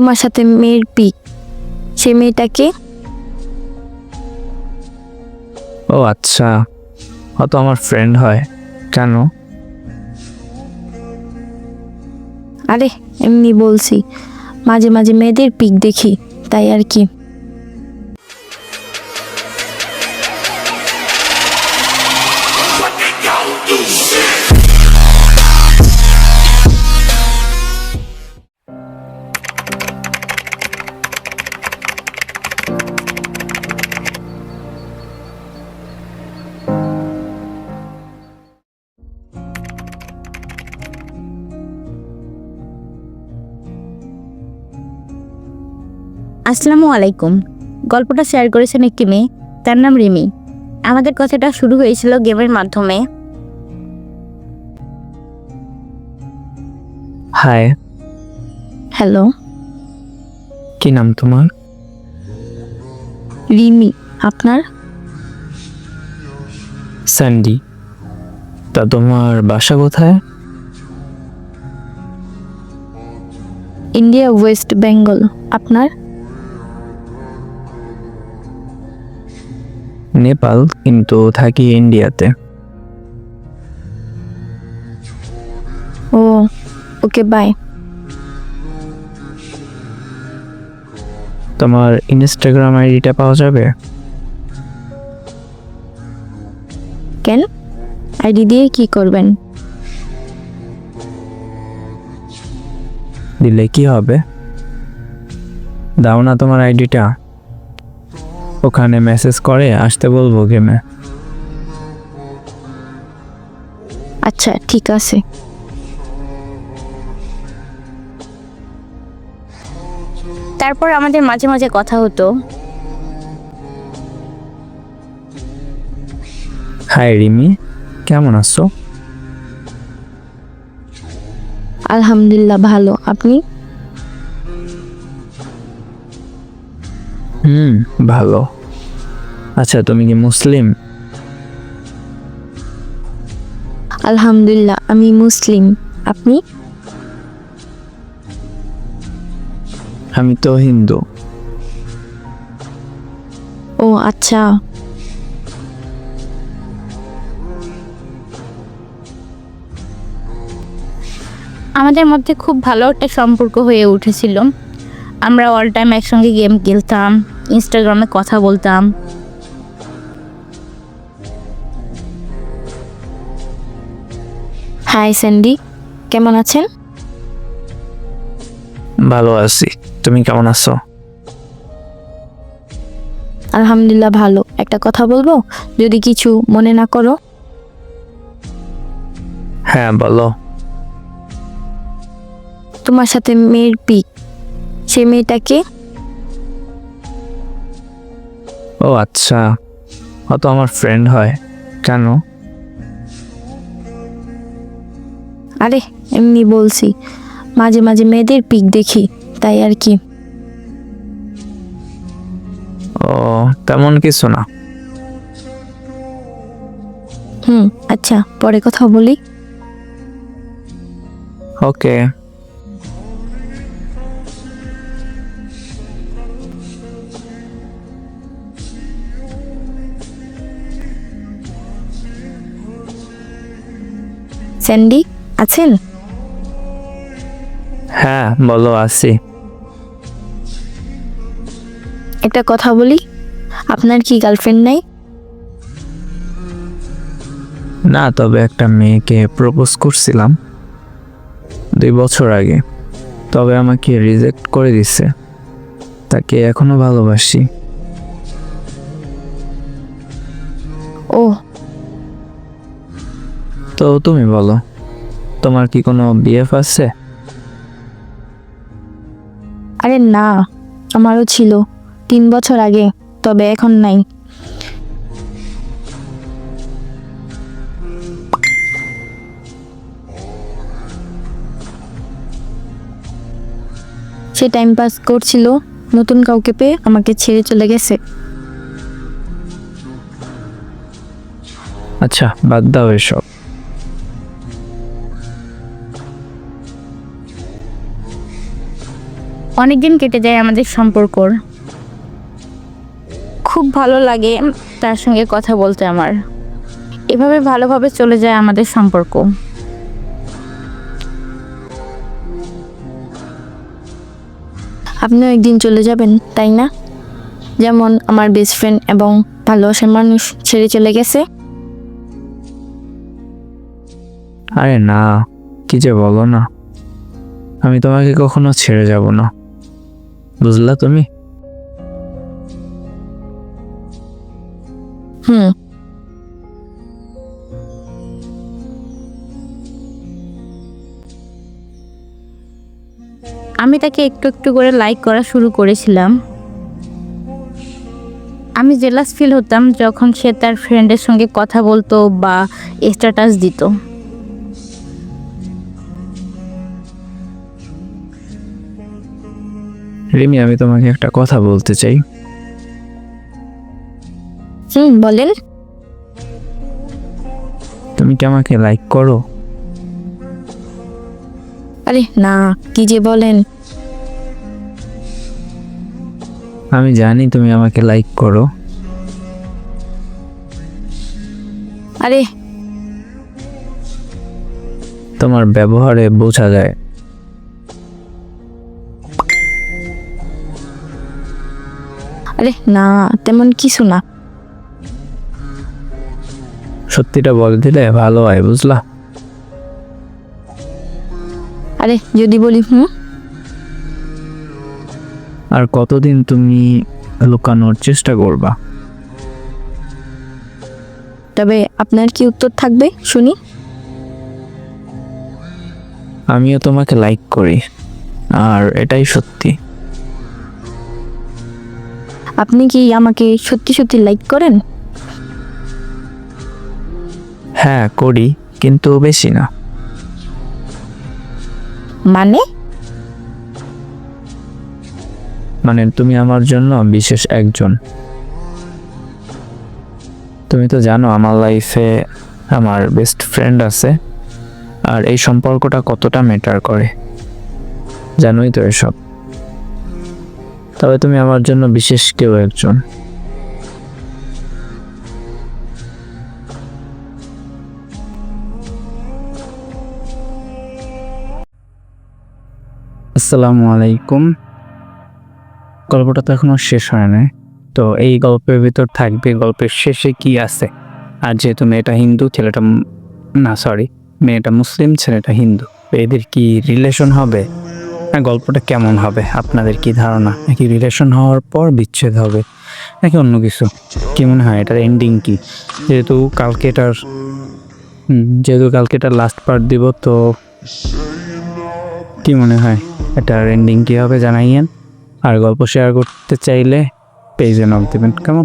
তোমার সাথে মেয়ের পিক। সে মেয়েটাকে? ও আচ্ছা। ও তো আমার ফ্রেন্ড হয়। কেন? আরে এমনি বলছি। মাঝে মাঝে মেয়েদের পিক দেখি তাই আর কি। আসসালামু আলাইকুম। গল্পটা শেয়ার করেছেন একটি মেয়ে তার নাম রিমি। আমাদের কথাটা শুরু হয়েছিল গেমের মাধ্যমে। হাই। হ্যালো। কি নাম তোমার? রিমি আপনার? স্যান্ডি। তা তোমার বাসা কোথায়? India West Bengal. আপনার? নেপাল কিন্তু থাকি ইন্ডিয়াতে। ও ওকে বাই তোমার ইনস্টাগ্রাম আইডিটা পাওয়া যাবে? কেন? আইডি দিয়ে কি করবেন? দিলে কি হবে? দাও না তোমার আইডিটা। ওখানে মেসেজ করে আসতে বলব গেমে। আচ্ছা ঠিক আছে। তারপর আমাদের মাঝে মাঝে কথা হতো। হাই রিমি। কেমন আছো? আলহামদুলিল্লাহ ভালো। আপনি? হুম। ভালো। আচ্ছা তুমি কি মুসলিম? আলহামদুলিল্লাহ আমি মুসলিম। আপনি? আমি তো হিন্দু। ও আচ্ছা। আমাদের মধ্যে খুব ভালো একটা সম্পর্ক হয়ে উঠেছিল। আমরা অল টাইম একসঙ্গে গেম খেলতাম। ইনস্টাগ্রামে কথা বলতাম। হাই স্যান্ডি কেমন আছেন? ভালো আছি। তুমি কেমন আছো? আলহামদুলিল্লাহ ভালো। একটা কথা বলব? যদি কিছু মনে না করো। হ্যাঁ বলো। তোমার সাথে মেয়ের পিক সে মেয়েটাকে ও আচ্ছা। ও তো আমার ফ্রেন্ড হয়। কেন? আরে এমনি বলছি মাঝে মাঝে মেয়েদের পিক দেখি তাই আর কি। ও তেমন কিছু না। হুম আচ্ছা পরে কথা বলি। ওকে স্যান্ডি আছেন? হ্যাঁ বলো আছি। একটা কথা বলি আপনার কি গার্লফ্রেন্ড নাই? না তবে একটা মেয়েকে প্রপোজ করছিলাম দুই বছর আগে। তবে আমাকে রিজেক্ট করে দিছে। তাকে এখনও ভালোবাসি। ও। তো তুমি বলো। তোমার কি কোনো বিএফ আছে? আরে না আমারও ছিল। তিন বছর আগে তবে এখন নাই। সে টাইম পাস করছিল নতুন কাউকে পেয়ে আমাকে ছেড়ে চলে গেছে। আচ্ছা বাদ দাও এসব। অনেক দিন কেটে যায় আমাদের সম্পর্কর। খুব ভালো লাগে তার সঙ্গে কথা বলতে আমার। এভাবে ভালোভাবে চলে যায় আমাদের সম্পর্ক। আপনিও একদিন চলে যাবেন তাই না? যেমন আমার বেস্ট ফ্রেন্ড এবং ভালোবাসার মানুষ ছেড়ে চলে গেছে। আরে না কি যে বলো না। আমি তোমাকে কখনো ছেড়ে যাব না। বুঝলা তুমি? হুম। আমি তাকে একটু একটু করে লাইক করা শুরু করেছিলাম। আমি জেলাস ফিল হতাম যখন সে তার ফ্রেন্ডের সঙ্গে কথা বলতো বা স্ট্যাটাস দিত। রিমি আমি তোমাকে একটা কথা বলতে চাই। হুম বলেন। তুমি কি আমাকে লাইক করো? আরে না কি যে বলেন। আমি জানি তুমি আমাকে লাইক করো। আরে। তোমার ব্যবহারে বোঝা যায়। আরে না তেমন কিছু না। সত্যিটা বলে দিলে ভালো হয় বুঝলা? আরে যদি বলি হুম? আর কতদিন তুমি লুকানোর চেষ্টা করবা? তবে আপনার কি উত্তর থাকবে শুনি? আমিও তোমাকে লাইক করি আর এটাই সত্যি। আপনি কি আমাকে সত্যি সত্যি লাইক করেন? হ্যাঁ করি কিন্তু বেশি না। মানে? মানে তুমি আমার জন্য বিশেষ একজন। তুমি তো জানো আমার লাইফে আমার বেস্ট ফ্রেন্ড আছে আর এই সম্পর্কটা কতটা ম্যাটার করে। জানোই তো এসব। তবে তুমি আমার জন্য বিশেষ কেউ একজন। আসসালামু আলাইকুম। গল্পটা তো এখনও শেষ হয় নাই। তো এই গল্পের ভিতর থাকবে, গল্পের শেষে কি আছে? আর যেহেতু মেয়েটা হিন্দু, ছেলেটা না সরি মেয়েটা মুসলিম, ছেলেটা হিন্দু এদের কি রিলেশন হবে? না গল্পটা কেমন হবে? আপনাদের কি ধারণা? নাকি রিলেশন হওয়ার পর বিচ্ছেদ হবে? নাকি অন্য কিছু? কি মনে হয় এটার এন্ডিং কি? যেহেতু কালকে এটার যেহেতু কালকে এটার লাস্ট পার্ট দিব, তো কি মনে হয় এটার এন্ডিং কী হবে জানাইয়েন? আর গল্প শেয়ার করতে চাইলে পেজে নক দেবেন, কেমন?